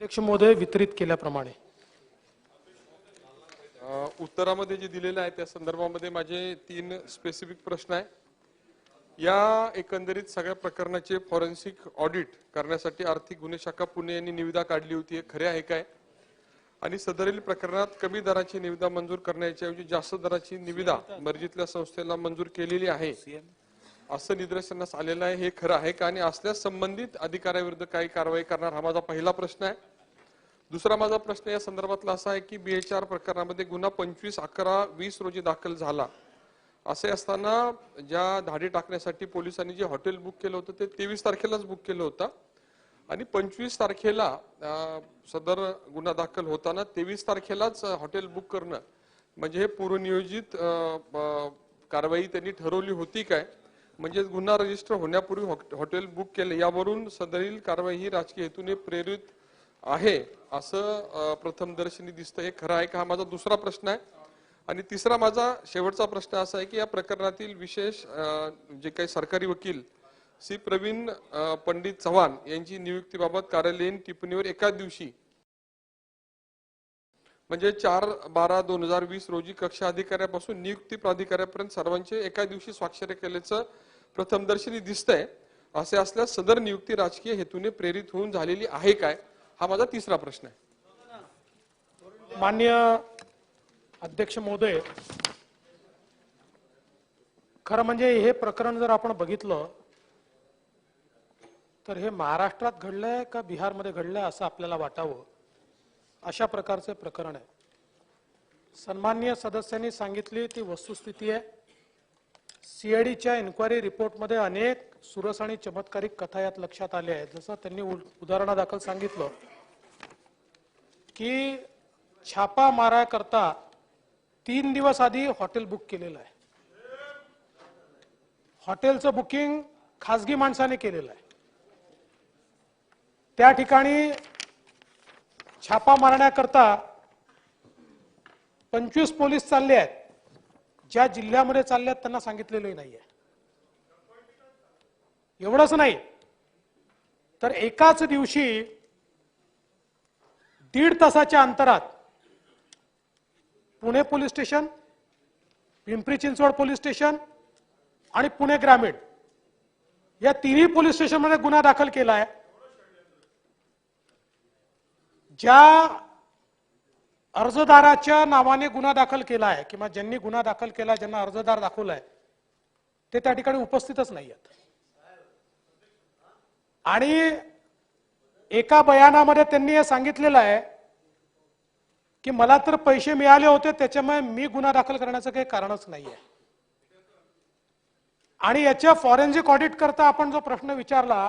अध्यक्ष महोदय वितरित केल्याप्रमाणे. उत्तरामध्ये जे दिलेलं आहे त्या संदर्भामध्ये माझे तीन स्पेसिफिक प्रश्न आहे. या एकंदरीत सगळ्या प्रकरणाचे फॉरेन्सिक ऑडिट करण्यासाठी आर्थिक गुन्हे शाखा पुणे यांनी निविदा काढली होती हे खरे आहे काय? आणि सदरील प्रकरणात कमी दराची निविदा मंजूर करण्याच्याऐवजी जास्त दराची निविदा मर्जीतल्या संस्थेला मंजूर केलेली आहे. असं निदर्शनास आलेलं आहे हे खरं आहे का? आणि असल्यास संबंधित अधिकाऱ्याविरुद्ध काही कारवाई करणार हा माझा पहिला प्रश्न आहे. दुसरा माझा प्रश्न या संदर्भातला असा आहे की बीएचआर प्रकरणामध्ये गुन्हा पंचवीस अकरा वीस रोजी दाखल झाला. असे असताना ज्या धाडी टाकण्यासाठी पोलिसांनी जे हॉटेल बुक केलं होतं ते तेवीस तारखेलाच बुक केलं होतं. आणि पंचवीस तारखेला सदर गुन्हा दाखल होताना तेवीस तारखेलाच हॉटेल बुक करणं म्हणजे हे पूर्वनियोजित कारवाई त्यांनी ठरवली होती काय? म्हणजे गुन्हा रजिस्टर होण्यापूर्वी हॉ- हॉटेल बुक केले. यावरून सदरील कारवाई ही राजकीय हेतूने प्रेरित आहे असं प्रथमदर्शनी दिसतं. हे खरं आहे का? हा माझा दुसरा प्रश्न आहे. आणि तिसरा माझा शेवटचा प्रश्न असा आहे की या प्रकरणातील विशेष जे काही सरकारी वकील श्री प्रवीण पंडित चव्हाण यांची नियुक्तीबाबत कार्यालयीन टिप्पणीवर एका दिवशी म्हणजे चार बारा दोन हजार वीस रोजी कक्षा अधिकाऱ्यापासून नियुक्ती प्राधिकाऱ्यापर्यंत सर्वांचे एका दिवशी स्वाक्षरी केल्याचं प्रथमदर्शनी दिसतंय. असे असल्यास सदर नियुक्ती राजकीय हेतूने प्रेरित होऊन झालेली आहे काय? हा माझा तिसरा प्रश्न आहे. मान्य अध्यक्ष महोदय खरं म्हणजे हे प्रकरण जर आपण बघितलं तर हे महाराष्ट्रात घडलंय का बिहारमध्ये घडलंय असं आपल्याला वाटावं? अशा प्रकारचे प्रकरण आहे. सन्मान्य सदस्यांनी सांगितली ती वस्तुस्थिती आहे. सीआयडीच्या इन्क्वायरी रिपोर्टमध्ये अनेक सुरस आणि चमत्कारिक कथा यात लक्षात आल्या आहेत. जसं त्यांनी उल- उदाहरणादाखल सांगितलं की छापा मारायकरता तीन दिवस आधी हॉटेल बुक केलेलं आहे. हॉटेलचं बुकिंग खासगी माणसाने केलेलं आहे. त्या ठिकाणी छापा मारण्याकरता पंचवीस पोलीस चालले आहेत. ज्या जिल्ह्यामध्ये चालले आहेत त्यांना सांगितलेलंही नाहीये. एवढंच नाही तर एकाच दिवशी दीड तासाच्या अंतरात Pune police station Pimpri Chinchwad police station आणि पुणे ग्रामीण या तिन्ही पोलीस स्टेशनमध्ये गुन्हा दाखल केला आहे. ज्या अर्जदाराच्या नावाने गुन्हा दाखल केला आहे किंवा ज्यांनी गुन्हा दाखल केला ज्यांना अर्जदार दाखवलाय ते त्या ठिकाणी उपस्थितच नाही आहेत. आणि एका बयानामध्ये त्यांनी हे सांगितलेलं आहे की मला तर पैसे मिळाले होते त्याच्यामुळे मी गुन्हा दाखल करण्याचं काही कारणच नाही आहे. आणि याच्या फॉरेन्सिक ऑडिट करता आपण जो प्रश्न विचारला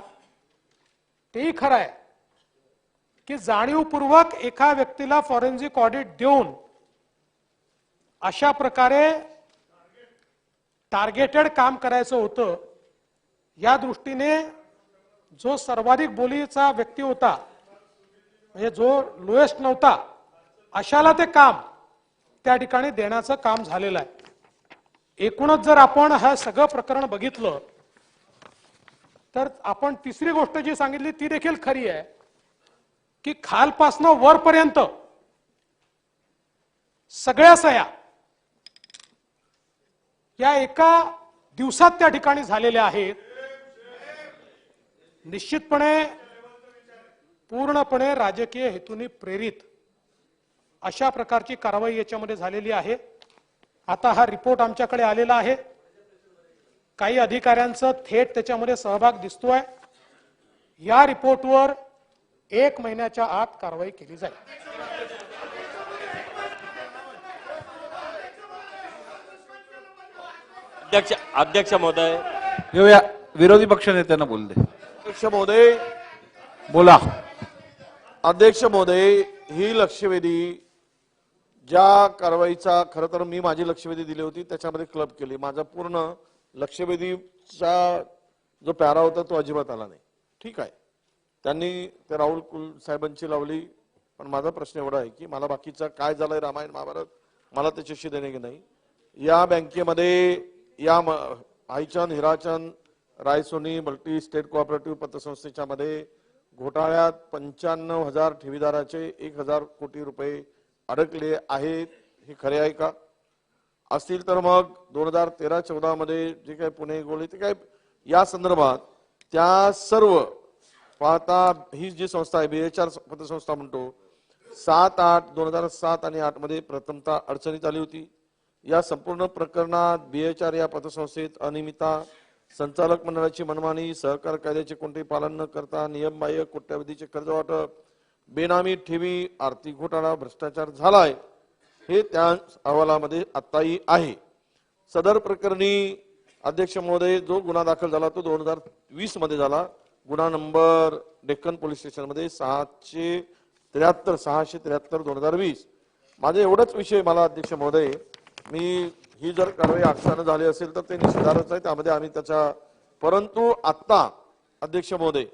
तेही खरं आहे. की जाणीवपूर्वक एका व्यक्तीला फॉरेन्सिक ऑडिट देऊन अशा प्रकारे टार्गेटेड काम करायचं होतं या दृष्टीने जो सर्वाधिक बोलीचा व्यक्ती होता म्हणजे जो लोएस्ट नव्हता अशाला ते काम त्या ठिकाणी देण्याचं काम झालेलं आहे. एकूणच जर आपण हा सगळं प्रकरण बघितलं तर आपण तिसरी गोष्ट जी सांगितली ती देखील खरी आहे. की खालपासनं वरपर्यंत. सगळ्या सया या एका दिवसात त्या ठिकाणी झालेल्या आहेत. निश्चितपणे पूर्णपणे राजकीय हेतूने प्रेरित अशा प्रकारची कारवाई याच्यामध्ये झालेली आहे. आता हा रिपोर्ट आमच्याकडे आलेला आहे. काही अधिकाऱ्यांचं थेट त्याच्यामध्ये सहभाग दिसतोय. या रिपोर्टवर एक महिन्याच्या आत कारवाई केली जाईल. अध्यक्ष अध्यक्ष महोदय. येऊया. विरोधी पक्ष नेत्यांना बोल दे. अध्यक्ष महोदय. बोला. अध्यक्ष महोदय ही लक्षवेधी ज्या कारवाईचा खरं तर मी माझी लक्षवेधी दिली होती त्याच्यामध्ये क्लब केली. माझा पूर्ण लक्षवेधीचा जो पॅरा होता तो अजिबात आला नाही. ठीक आहे. त्यांनी ते राहुल कुल साहेबांची लावली पण माझा प्रश्न एवढा आहे की मला बाकीचा काय झालंय रामायण महाभारत मला त्याच्याशी देणे की नाही. या बँकेमध्ये या म- Aichand Hirachand Raisoni multi state cooperative पतसंस्थेच्या मध्ये घोटाळ्यात पंच्याण्णव हजार ठेवीदाराचे एक हजार कोटी रुपये अडकले आहेत हे खरे आहे का? असतील तर मग दोन हजार तेरा चौदा मध्ये जे काही पुणे गोळी ते काय या संदर्भात त्या सर्व पाहता ही जी संस्था आहे बीएचआर पतसंस्था म्हणतो सात आठ दोन हजार सात आणि आठमध्ये प्रथमतः अडचणीत आली होती. या संपूर्ण प्रकरणात बीएचआर या पतसंस्थेत अनियमितता संचालक मंडळाची मनमानी सहकार कायद्याचे कोणतेही पालन न करता नियमबाह्य कोट्यावधीचे कर्ज वाटप बेनामी ठेवी आर्थिक घोटाळा भ्रष्टाचार झालाय हे त्या अहवालामध्ये आत्ताही आहे. सदर प्रकरणी अध्यक्ष महोदय जो गुन्हा दाखल झाला तो दोन हजार वीसमध्ये झाला. गुन्हा नंबर डेक्कन पोलीस स्टेशनमध्ये सहाशे त्र्याहत्तर सहाशे त्र्याहत्तर दोन हजार वीस. माझे एवढंच विषय मला अध्यक्ष महोदय. मी ही जर कारवाई आक्षानं झाली असेल तर ते निषेधारच आहे. त्यामध्ये आम्ही त्याच्या परंतु आत्ता अध्यक्ष महोदय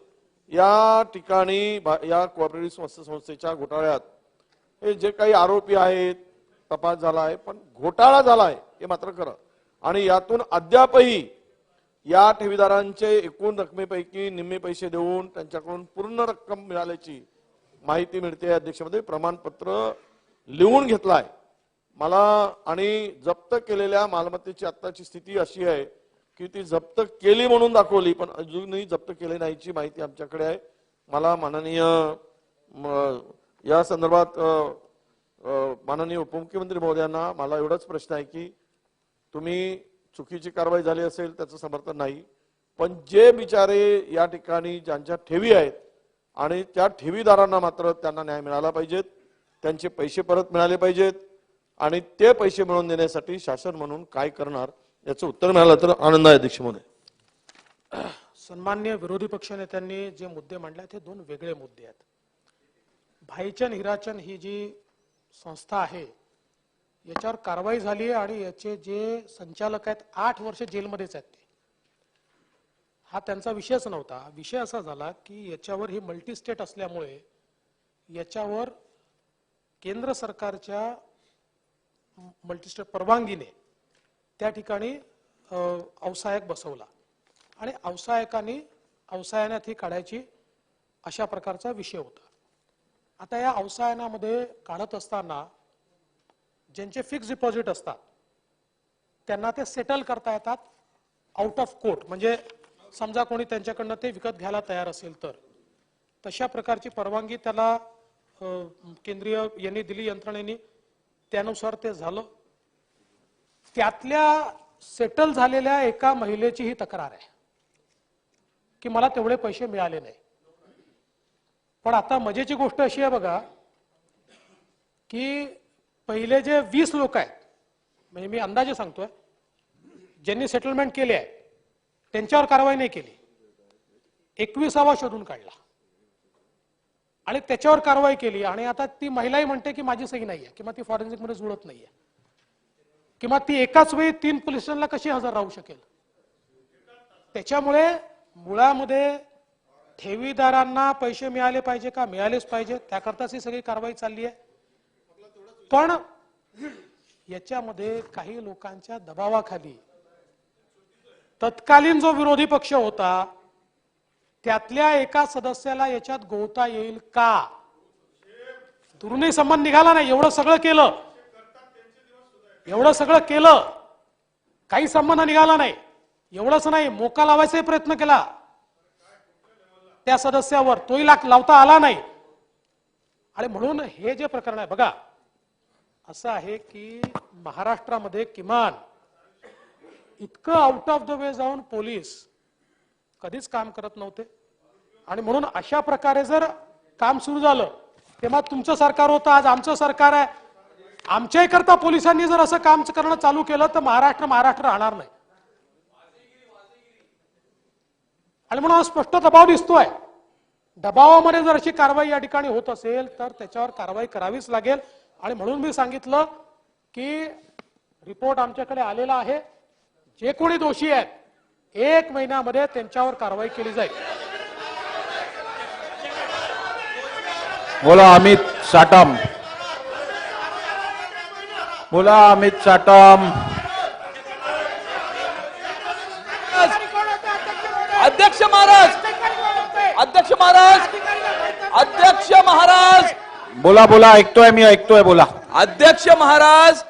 या ठिकाणी या कोऑपरेटिव्ह संस्थे संस्थेच्या घोटाळ्यात हे जे काही आरोपी आहेत तपास झाला आहे पण घोटाळा झाला आहे हे मात्र खरं. आणि यातून अद्यापही या ठेवीदारांचे एकूण रकमेपैकी निम्मे पैसे देऊन त्यांच्याकडून पूर्ण रक्कम मिळाल्याची माहिती मिळते. अध्यक्षमध्ये प्रमाणपत्र लिहून घेतलाय. मला आणि जप्त केलेल्या मालमत्तेची आत्ताची स्थिती अशी आहे की ती जप्त केली म्हणून दाखवली पण अजूनही जप्त केली नाहीची माहिती आमच्याकडे आहे. मला माननीय या संदर्भात माननीय उपमुख्यमंत्री महोदयांना मला एवढाच प्रश्न आहे की तुम्ही चुकीची कारवाई झाली असेल त्याचं समर्थन नाही. पण जे बिचारे या ठिकाणी ज्यांच्या ठेवी आहेत आणि त्या ठेवीदारांना मात्र त्यांना न्याय मिळाला पाहिजेत त्यांचे पैसे परत मिळाले पाहिजेत आणि ते पैसे मिळवून देण्यासाठी शासन म्हणून काय करणार याचं उत्तर मिळालं तर आनंद आहे अध्यक्ष सन्मान्य विरोधी पक्षनेत्यांनी जे मुद्दे मांडले ते दोन वेगळे मुद्दे आहेत. भाईचंद हिराचंद ही जी संस्था आहे याच्यावर कारवाई झाली आहे आणि याचे जे संचालक आहेत आठ वर्ष जेलमध्येच आहेत ते. हा त्यांचा विषयच नव्हता. विषय असा झाला की याच्यावर ही मल्टी स्टेट असल्यामुळे याच्यावर केंद्र सरकारच्या मल्टीस्टेट परवानगीने त्या ठिकाणी अवसायक बसवला. आणि अवसायकाने अवसायनात ही काढायची अशा प्रकारचा विषय होता. आता या अवसायनामध्ये काढत असताना ज्यांचे फिक्स डिपॉझिट असतात त्यांना ते सेटल करता येतात आउट ऑफ कोर्ट म्हणजे समजा कोणी त्यांच्याकडनं ते विकत घ्यायला तयार असेल तर. तशा प्रकारची परवानगी त्याला केंद्रीय यांनी दिली यंत्रणेने. त्यानुसार ते झालं. त्यातल्या सेटल झालेल्या एका महिलेची ही तक्रार आहे की मला तेवढे पैसे मिळाले नाही. पण आता मजेची गोष्ट अशी आहे बघा की पहिले जे वीस लोक आहेत म्हणजे मी अंदाजे सांगतोय ज्यांनी सेटलमेंट केले आहे त्यांच्यावर कारवाई नाही केली. एकविसावा शोधून काढला. आणि त्याच्यावर कारवाई केली. आणि आता ती महिलाही म्हणते की माझी सही नाहीये किंवा ती फॉरेन्सिकमध्ये जुळत नाहीये. किंवा ती एकाच वेळी तीन पोलीस स्टेशनला कशी हजर राहू शकेल? त्याच्यामुळे मुळामध्ये ठेवीदारांना पैसे मिळाले पाहिजे का? मिळालेच पाहिजे. त्याकरताच ही सगळी कारवाई चालली आहे पण याच्यामध्ये काही लोकांच्या दबावाखाली तत्कालीन जो विरोधी पक्ष होता त्यातल्या एका सदस्याला याच्यात गोवता येईल का? दुर्ने संबंध निघाला नाही एवढं सगळं केलं. एवढं सगळं केलं. काही संबंध निघाला नाही. एवढंच नाही मोका लावायचाही प्रयत्न केला. त्या सदस्यावर तोही लाक लावता आला नाही. आणि म्हणून हे जे प्रकरण आहे बघा असं आहे की महाराष्ट्रामध्ये किमान इतकं आउट ऑफ द वे जाऊन पोलीस कधीच काम करत नव्हते. आणि म्हणून अशा प्रकारे जर काम सुरू झालं तेव्हा तुमचं सरकार होतं आज आमचं सरकार आहे. आमच्याही करता पोलिसांनी जर असं काम करणं चालू केलं तर महाराष्ट्र महाराष्ट्र राहणार नाही. आणि म्हणून स्पष्ट दबाव दिसतोय. दबावामध्ये जर अशी कारवाई या ठिकाणी होत असेल तर त्याच्यावर कारवाई करावीच लागेल. आणि म्हणून मी सांगितलं की रिपोर्ट आमच्याकडे आलेला आहे. जे कोणी दोषी आहेत एक महिन्यामध्ये त्यांच्यावर कारवाई केली जाईल. बोला अमित साटम. बोला अमित साटम अध्यक्ष महाराज अध्यक्ष महाराज अध्यक्ष महाराज बोला बोला ऐकतोय मी ऐकतोय बोला. अध्यक्ष महाराज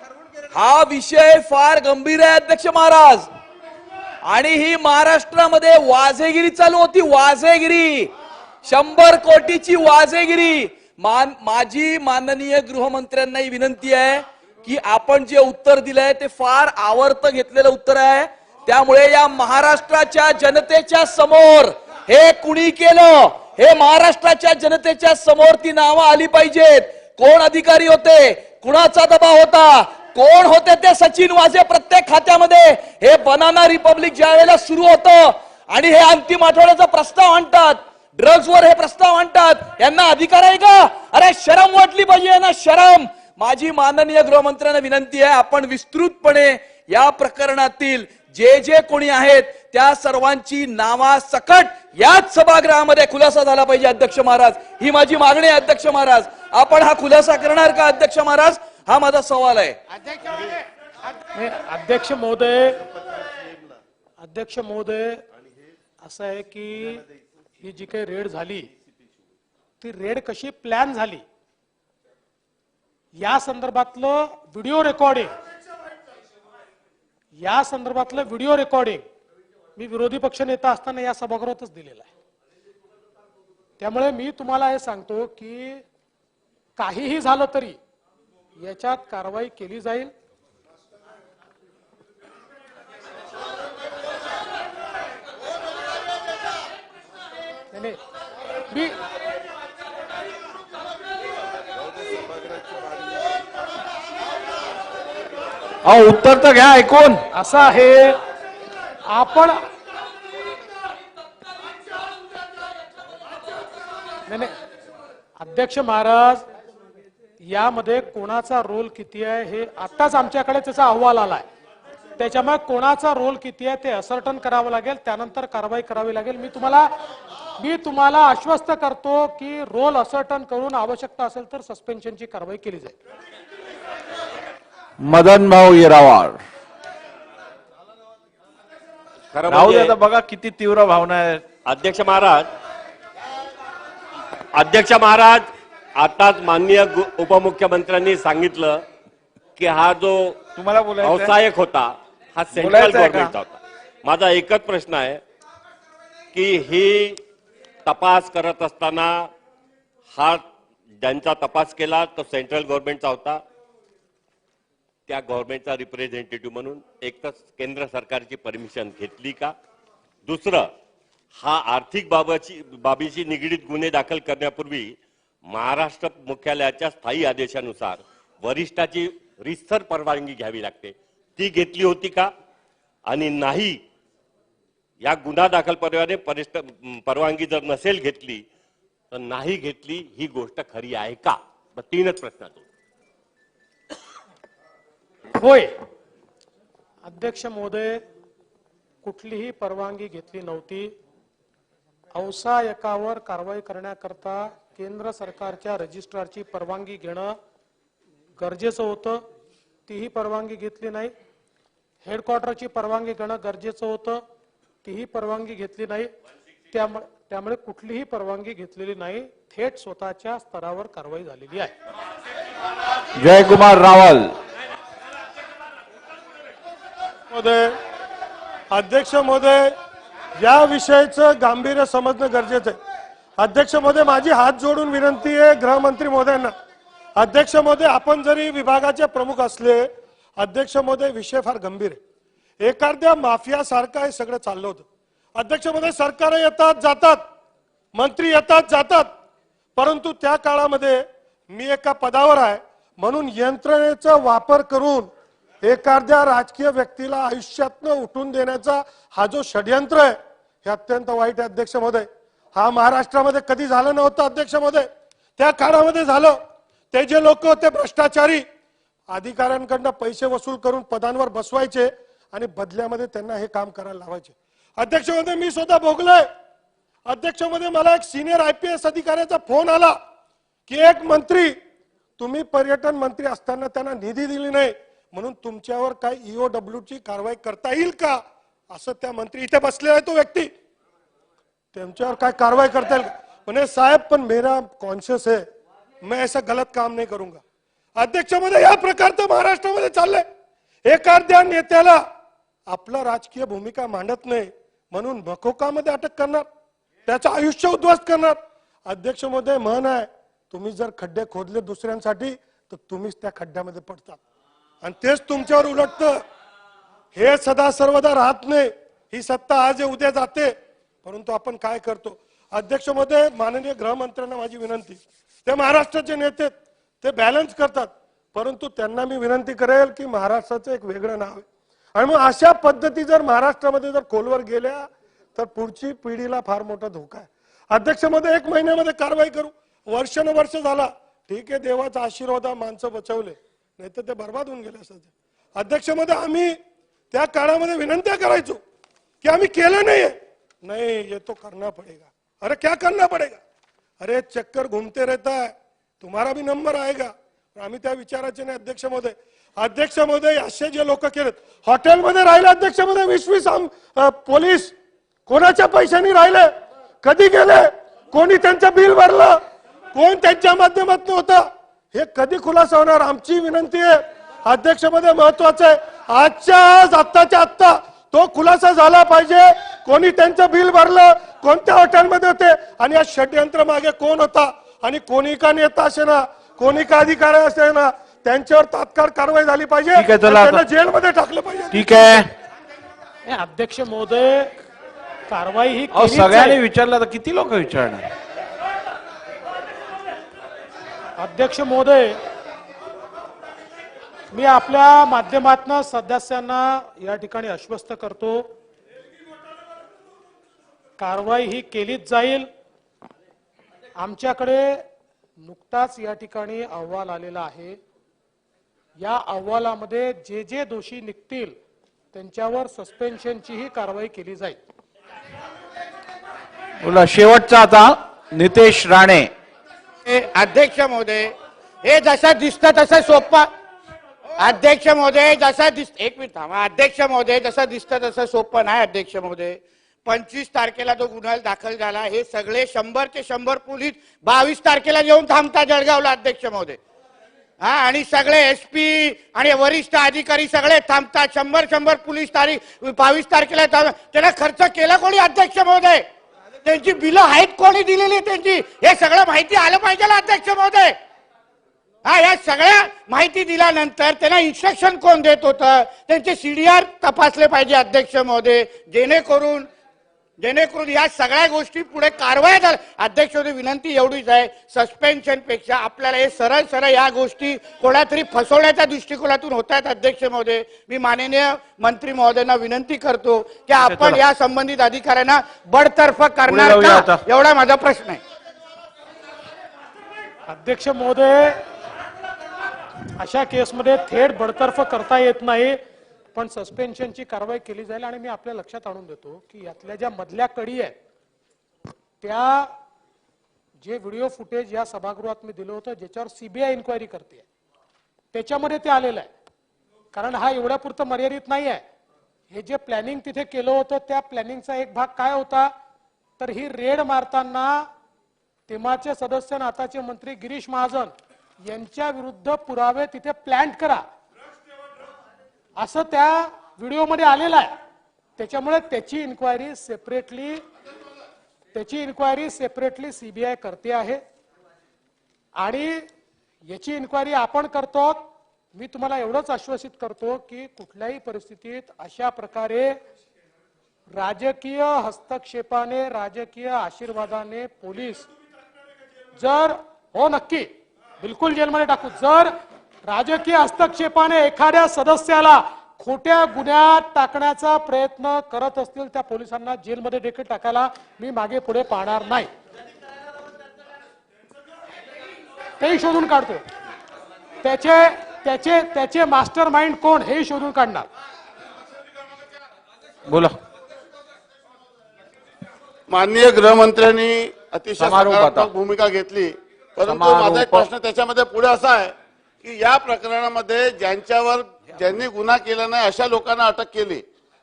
हा विषय फार गंभीर आहे अध्यक्ष महाराज. आणि ही महाराष्ट्रामध्ये वाझेगिरी चालू होती वाझेगिरी शंभर कोटीची वाझेगिरी मान माझी माननीय गृहमंत्र्यांनाही विनंती आहे की आपण जे उत्तर दिलंय ते फार आवर्त घेतलेलं उत्तर आहे. त्यामुळे या महाराष्ट्राच्या जनतेच्या समोर हे कुणी केलं? हे महाराष्ट्राच्या जनतेच्या समोर ती नावं आली पाहिजेत. कोण अधिकारी होते? कुणाचा दबाव होता? कोण होते ते सचिन वाजे प्रत्येक खात्यामध्ये? हे बनाना रिपब्लिक ज्या वेळेला सुरू होतं आणि हे अंतिम आठवड्याचा प्रस्ताव आणतात ड्रग्जवर हे प्रस्ताव आणतात यांना अधिकार आहे का? अरे शरम वाटली पाहिजे ना शरम. माझी माननीय गृहमंत्र्यांना विनंती आहे आपण विस्तृतपणे या प्रकरणातील जे जे कोणी आहेत त्या सर्वांची नावा सकट याच सभागृहामध्ये खुलासा झाला पाहिजे अध्यक्ष महाराज. ही माझी मागणी आहे अध्यक्ष महाराज. आपण हा खुलासा करणार का अध्यक्ष महाराज? हा माझा सवाल आहे. अध्यक्ष महोदय अध्यक्ष महोदय असं आहे की ही जी काही रेड झाली ती रेड कशी प्लॅन झाली या संदर्भातलं व्हिडिओ रेकॉर्डिंग या संदर्भातलं व्हिडिओ रेकॉर्डिंग मी विरोधी पक्ष नेता असताना या सभागृहातच दिलेला आहे त्यामुळे मी तुम्हाला हे सांगतो की काहीही झालं तरी याच्यात कारवाई केली जाईल नाही. मी अहो उत्तर तर घ्या ऐकून. असं आहे आपण नाही नाही. अध्यक्ष महाराज यामध्ये कोणाचा रोल किती आहे हे आताच आमच्याकडे त्याचा अहवाल आलाय. त्याच्यामुळे कोणाचा रोल किती आहे ते असर्टन करावं लागेल त्यानंतर कारवाई करावी लागेल. मी तुम्हाला मी तुम्हाला आश्वस्त करतो की रोल असर्टन करून आवश्यकता असेल तर सस्पेन्शनची कारवाई केली जाईल. मदन भाऊ येरावार. खरं राहू दे म्हणजे आता बघा किती तीव्र भावना आहे. अध्यक्ष महाराज अध्यक्ष महाराज आताच माननीय गु- उपमुख्यमंत्र्यांनी सांगितलं की हा जो तुम्हाला बोलायचं व्यावसायिक होता हा सेंट्रल बोलायचं आहे का? गव्हर्नमेंटचा होता. माझा एकच प्रश्न आहे की ही तपास करत असताना हा ज्यांचा तपास केला तो सेंट्रल गव्हर्नमेंटचा होता त्या गव्हर्नमेंटचा रिप्रेझेंटेटिव्ह म्हणून एक तर केंद्र सरकारची परमिशन घेतली का? दुसरं हा आर्थिक बाबाची बाबीशी निगडीत गुन्हे दाखल करण्यापूर्वी महाराष्ट्र मुख्यालयाच्या स्थायी आदेशानुसार वरिष्ठाची रिस्तर परवानगी घ्यावी लागते. ती घेतली होती का? आणि नाही या गुन्हा दाखल परवाने परिष्ठ परवानगी जर नसेल घेतली तर नाही घेतली ही गोष्ट खरी आहे का? मग तीनच प्रश्नातून होय. अध्यक्ष महोदय कुठलीही परवानगी घेतली नव्हती. औसा एकावर कारवाई करण्याकरता केंद्र सरकारच्या रजिस्ट्रारची परवानगी घेणं गरजेचं होतं. तीही परवानगी घेतली नाही. हेडक्वार्टरची परवानगी घेणं गरजेचं होतं. तीही परवानगी घेतली नाही. त्यामुळे त्यामुळे कुठलीही परवानगी घेतलेली नाही. थेट स्वतःच्या स्तरावर कारवाई झालेली आहे. जयकुमार रावल. महोदय अध्यक्ष महोदय या विषयाचं गांभीर्य समजणं गरजेचं आहे. अध्यक्ष महोदय माझी हात जोडून विनंती आहे गृहमंत्री महोदयांना. अध्यक्ष महोदय आपण जरी विभागाचे प्रमुख असले अध्यक्ष महोदय विषय फार गंभीर आहे. एखाद्या माफिया सारखं हे सगळं चाललं होतं. अध्यक्ष महोदय सरकार येतात जातात. मंत्री येतात जातात. परंतु त्या काळामध्ये मी एका पदावर आहे. म्हणून यंत्रणेचा वापर करून एखाद्या राजकीय व्यक्तीला आयुष्यातनं उठून देण्याचा हा जो षडयंत्र आहे हे अत्यंत वाईट आहे अध्यक्ष महोदय हा महाराष्ट्रामध्ये कधी झालं नव्हतं अध्यक्ष महोदय त्या काळामध्ये झालं. ते जे लोक होते भ्रष्टाचारी अधिकाऱ्यांकडनं पैसे वसूल करून पदांवर बसवायचे आणि बदल्यामध्ये त्यांना हे काम करायला लावायचे. अध्यक्ष महोदय मी स्वतः भोगलोय. अध्यक्षमध्ये मला एक सिनियर आय पी एस अधिकाऱ्याचा फोन आला की एक मंत्री तुम्ही पर्यटन मंत्री असताना त्यांना निधी दिली नाही. म्हणून तुमच्यावर काय ईओडब्ल्यू ची कारवाई करता येईल का? असं त्या मंत्री इथे बसलेला आहे तो व्यक्ती. त्यांच्यावर काय कारवाई करता येईल? म्हणे साहेब पण मेरा कॉन्शियस आहे. मैं ऐसा गलत काम नाही करूंगा. अध्यक्षामध्ये या प्रकारचं महाराष्ट्रामध्ये चाललंय. एखाद्या नेत्याला आपला राजकीय भूमिका मांडत नाही म्हणून भकोकामध्ये अटक करणार त्याचं आयुष्य उद्ध्वस्त करणार. अध्यक्ष महोदय म्हण आहे तुम्ही जर खड्डे खोदले दुसऱ्यांसाठी तर तुम्हीच त्या खड्ड्यामध्ये पडतात. आणि तेच तुमच्यावर उलटतं. हे सदा सर्वदा राहत नाही. ही सत्ता आज उद्या जाते. परंतु आपण काय करतो? अध्यक्षमध्ये माननीय गृहमंत्र्यांना माझी विनंती. ते महाराष्ट्राचे नेते ते बॅलन्स करतात. परंतु त्यांना मी विनंती करेल की महाराष्ट्राचं एक वेगळं नाव आहे. आणि मग अशा पद्धती जर महाराष्ट्रामध्ये जर खोलवर गेल्या तर पुढची पिढीला फार मोठा धोका आहे. अध्यक्षमध्ये एक महिन्यामध्ये कारवाई करू. वर्षानुवर्ष झाला. ठीक आहे देवाचा आशीर्वाद माणसं बचवले. नाहीतर ते बर्बाद होऊन गेले असते अध्यक्षमध्ये आम्ही त्या काळामध्ये विनंत्या करायचो की आम्ही केलं नाहीये. नाही ये तो करना पड़ेगा. अरे क्या करना पड़ेगा? अरे चक्कर घूमते रहता है. तुम्हारा भी नंबर आएगा. आम्ही त्या विचाराचे नाही अध्यक्ष महोदय अध्यक्ष महोदय असे जे लोक केलेत हॉटेलमध्ये राहिले अध्यक्ष महोदय वीस वीस पोलीस. कोणाच्या पैशांनी राहिले? कधी गेले? कोणी त्यांचं बिल भरलं? कोण त्यांच्या माध्यमातून होतं? हे कधी खुलासा होणार आमची विनंती आहे. अध्यक्षमध्ये महत्वाचं आहे. आजच्या आज आत्ताच्या आत्ता तो खुलासा झाला पाहिजे. कोणी त्यांचं बिल भरलं कोणत्या हॉटेलमध्ये होते? आणि या षडयंत्र मागे कोण होता? आणि कोणी का नेता असे ना कोणी का अधिकारी असे ना त्यांच्यावर तात्काळ कारवाई झाली पाहिजे. त्यांना. जेलमध्ये टाकलं पाहिजे. ठीक आहे. हे अध्यक्ष महोदय कारवाई ही सगळ्यांनी. विचारलं तर किती लोक विचारणार? अध्यक्ष महोदय मी आपल्या माध्यमातून सदस्यांना या ठिकाणी आश्वस्त करतो कारवाई ही केलीच जाईल. आमच्याकडे नुकताच या ठिकाणी अहवाल आलेला आहे. या अहवालामध्ये जे जे दोषी निघतील त्यांच्यावर सस्पेन्शनचीही कारवाई केली जाईल. बोला शेवटचा आता नितेश राणे. अध्यक्ष महोदय हे जसा दिसतं तसं सोपा. अध्यक्ष महोदय जसा दिस एक मिनिट थांबा. अध्यक्ष महोदय जसं दिसतं तसं सोपं नाही अध्यक्ष महोदय पंचवीस तारखेला जो गुन्हा दाखल झाला हे सगळे शंभर ते शंभर पोलीस बावीस तारखेला येऊन थांबता जळगावला अध्यक्ष महोदय हा आणि सगळे एस पी आणि वरिष्ठ अधिकारी सगळे थांबतात. शंभर शंभर पोलीस तारीख बावीस तारखेला थांब त्याला खर्च केला कोणी अध्यक्ष महोदय त्यांची बिलं आहेत कोणी दिलेली त्यांची? हे सगळं माहिती आलं पाहिजे ना अध्यक्ष महोदय. हा या सगळ्या माहिती दिल्यानंतर त्यांना इन्स्ट्रक्शन कोण देत होतं? त्यांचे सीडीआर तपासले पाहिजे अध्यक्ष महोदय. जेणेकरून जेणेकरून या सगळ्या गोष्टी पुढे कारवाया झाल्या. अध्यक्ष महोदय विनंती एवढीच आहे. सस्पेन्शनपेक्षा आपल्याला हे सरळ सरळ या गोष्टी कोणातरी फसवण्याच्या दृष्टिकोनातून होत आहेत अध्यक्ष महोदय. मी माननीय मंत्री महोदयांना विनंती करतो की आपण. या संबंधित अधिकाऱ्यांना बडतर्फ करणार का. एवढा माझा प्रश्न आहे. अध्यक्ष महोदय अशा केसमध्ये थेट बडतर्फ करता येत नाही. पण सस्पेन्शनची कारवाई केली जाईल आणि मी आपल्या लक्षात आणून देतो की यातल्या ज्या मधल्या कडी आहेत त्या जे व्हिडिओ फुटेज या सभागृहात मी दिलं होतं ज्याच्यावर सीबीआय इन्क्वायरी करते त्याच्यामध्ये ते आलेलं आहे. कारण हा एवढ्यापुरतं मर्यादित नाही आहे. हे जे प्लॅनिंग तिथे केलं होतं त्या प्लॅनिंगचा एक भाग काय होता तर ही रेड मारताना तेव्हाचे सदस्य आणि आताचे मंत्री गिरीश महाजन यांच्या विरुद्ध पुरावे तिथे प्लॅन्ट करा. असं त्या व्हिडिओमध्ये आलेलं आहे. त्याच्यामुळे त्याची इन्क्वायरी सेपरेटली त्याची इन्क्वायरी सेपरेटली सीबीआय करते आहे. आणि याची इन्क्वायरी आपण करतो मी तुम्हाला एवढंच आश्वासित करतो की कुठल्याही परिस्थितीत अशा प्रकारे राजकीय हस्तक्षेपाने राजकीय आशीर्वादाने पोलीस जर हो नक्की बिलकुल जेलमध्ये टाकू. जर राजकीय हस्तक्षेपाने एखाद्या सदस्याला खोट्या गुन्ह्यात टाकण्याचा प्रयत्न करत असतील त्या पोलिसांना जेलमध्ये देखील टाकायला मी मागे पुढे पाहणार नाही. तेही शोधून काढतो त्याचे त्याचे त्याचे मास्टर माइंड कोण हेही शोधून काढणार. बोला. माननीय गृहमंत्र्यांनी अतिशय भूमिका घेतली परंतु. माझा एक प्रश्न त्याच्यामध्ये पुढे असा आहे की या प्रकरणामध्ये ज्यांच्यावर ज्यांनी गुन्हा केला नाही अशा लोकांना अटक केली.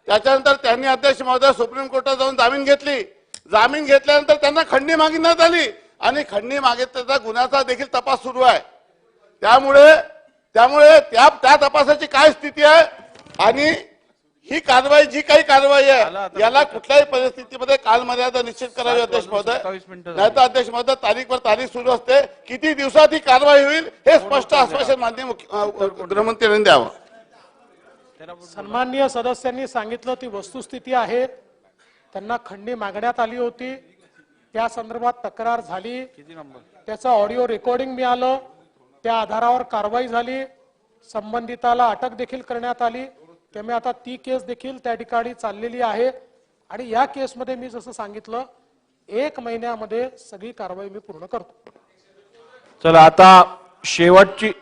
त्याच्यानंतर त्यांनी अध्यक्ष महोदय सुप्रीम कोर्टात जाऊन जामीन घेतली. जामीन घेतल्यानंतर त्यांना खंडणी मागण्यात आली आणि खंडणी मागितल्याचा गुन्ह्याचा देखील तपास सुरू आहे. त्यामुळे त्यामुळे त्या त्या तपासाची काय स्थिती आहे? आणि ही कारवाई जी काही कारवाई आहे याला कुठल्याही परिस्थितीमध्ये कालमर्यादा निश्चित करावी अध्यक्ष महोदय. नाही तर अध्यक्ष महोदय तारीखवर तारीख सुरू असते. किती दिवसात ही कारवाई होईल हे स्पष्ट आश्वासन माननीय गृहमंत्र्यांनी द्यावं. सन्माननीय सदस्यांनी सांगितलं ती वस्तुस्थिती आहे. त्यांना खंडणी मागण्यात आली होती. त्या संदर्भात तक्रार झाली. त्याचं ऑडिओ रेकॉर्डिंग मिळालं. त्या आधारावर कारवाई झाली. संबंधिताला अटक देखील करण्यात आली. त्यामुळे आता ती केस देखील त्या ठिकाणी चाललेली आहे. आणि या केसमध्ये मी जसं सांगितलं एक महिन्यामध्ये सगळी कारवाई मी पूर्ण करतो. चला आता शेवटची